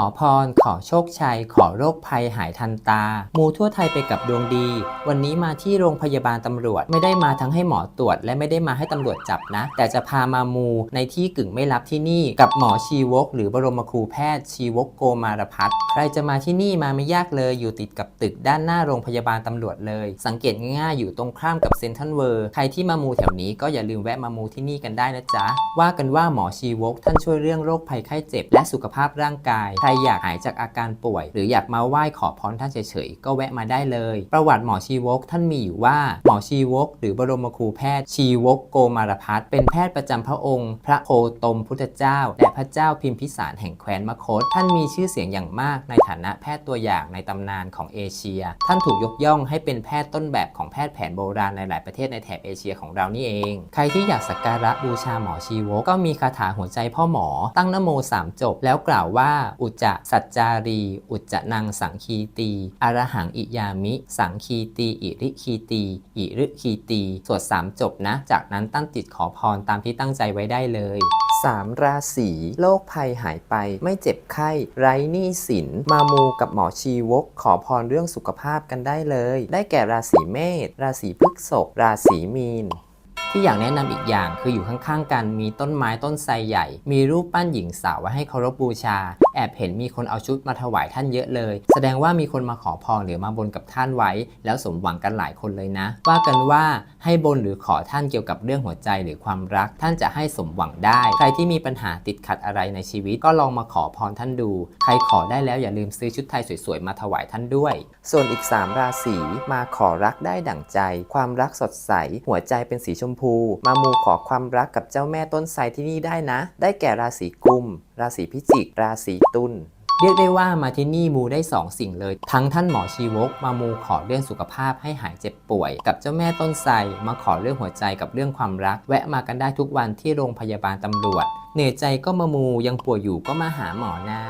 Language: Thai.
อพร ขอโชคชัย ขอโรคภัยหายทันตา มูทั่วไทยไปกับดวงดี วันนี้มาที่โรงพยาบาลตำรวจ ไม่ได้มาทั้งให้หมอตรวจ และไม่ได้มาให้ตำรวจจับนะ แต่จะพามามูในที่กึ่งไม่ลับที่นี่ กับหมอชีวก หรือบรมครูแพทย์ชีวกโกมารพัฒใครจะมาที่นี่มาไม่ยากเลย อยู่ติดกับตึกด้านหน้าโรงพยาบาลตำรวจเลย สังเกตง่ายๆอยู่ตรงข้ามกับเซนทรัลเวิร์ใครที่มามูแถวนี้ก็อย่าลืมแวะมามูที่นี่กันได้นะจ๊ะว่ากันว่าหมอชีวกท่านช่วยเรื่องโรคภัยไข้เจ็บ และสุขภาพร่างกายรอยากหายจากอาการป่วย หรืออยากมาไหว้ขอพรท่านเฉยๆ ก็แวะมาได้เลย ประวัติหมอชีวกท่านมีอยู่ว่า หมอชีวก หรือบรมครูแพทย์ชีวกโกมารพัฒเป็นแพทย์ประจำพระองค์ พระโคตมพุทธเจ้า และพระเจ้าพิมพิสารแห่งแคว้นมคธท่านมีชื่อเสียงอย่างมากในฐานะแพทย์ตัวอย่างในตำนานของเอเชีย ท่านถูกยกย่องให้เป็นแพทย์ต้นแบบของแพทย์แผนโบราณในหลายประเทศในแถบเอเชียของเรานี่เอง ใครที่อยากสักการะบูชาหมอชีวกก็มีคาถาหัวใจพ่อหมอ ตั้งนโมสามจบแล้วกล่าวว่าอุุจจะสัจจารี อุจจะนังสังคีตีอรหังอิยามิ สังคีตีอิริคีตีอิริคีตีสวดสามจบนะ จากนั้นตั้งจิตขอพรตามที่ตั้งใจไว้ได้เลยสามราศีโรคภัยหายไป ไม่เจ็บไข้ ไร้หนี้สิน มามูกับหมอชีวก ขอพรเรื่องสุขภาพกันได้เลย ได้แก่ราศีเมษราศีพฤษภราศีมีน ที่อยากแนะนำอีกอย่างคืออยู่ข้างๆกันมีต้นไม้ต้นไทรใหญ่ มีรูปปั้นหญิงสาวไว้ให้เคารพบูชา แอบเห็นมีคนเอาชุดมาถวายท่านเยอะเลย แสดงว่ามีคนมาขอพรหรือมาบนกับท่านไว้ แล้วสมหวังกันหลายคนเลยนะ ว่ากันว่าให้บนหรือขอท่านเกี่ยวกับเรื่องหัวใจหรือความรัก ท่านจะให้สมหวังได้ ใครที่มีปัญหาติดขัดอะไรในชีวิตก็ลองมาขอพรท่านดู ใครขอได้แล้วอย่าลืมซื้อชุดไทยสวยๆมาถวายท่านด้วย ส่วนอีก 3 ราศีมาขอรักได้ดั่งใจ ความรักสดใส หัวใจเป็นสีชมพู มามูขอความรักกับเจ้าแม่ต้นไทรที่นี่ได้นะ ได้แก่ราศีกุม ราศีพิจิก ราศีตุลเรียกได้ว่ามาที่นี่มูได้ 2 สิ่งเลย ทั้งท่านหมอชีวกมามูขอเรื่องสุขภาพให้หายเจ็บป่วย กับเจ้าแม่ต้นไทรมาขอเรื่องหัวใจกับเรื่องความรัก แวะมากันได้ทุกวันที่โรงพยาบาลตำรวจ เหนื่อยใจก็มามูยังป่วยอยู่ก็มาหาหมอนะ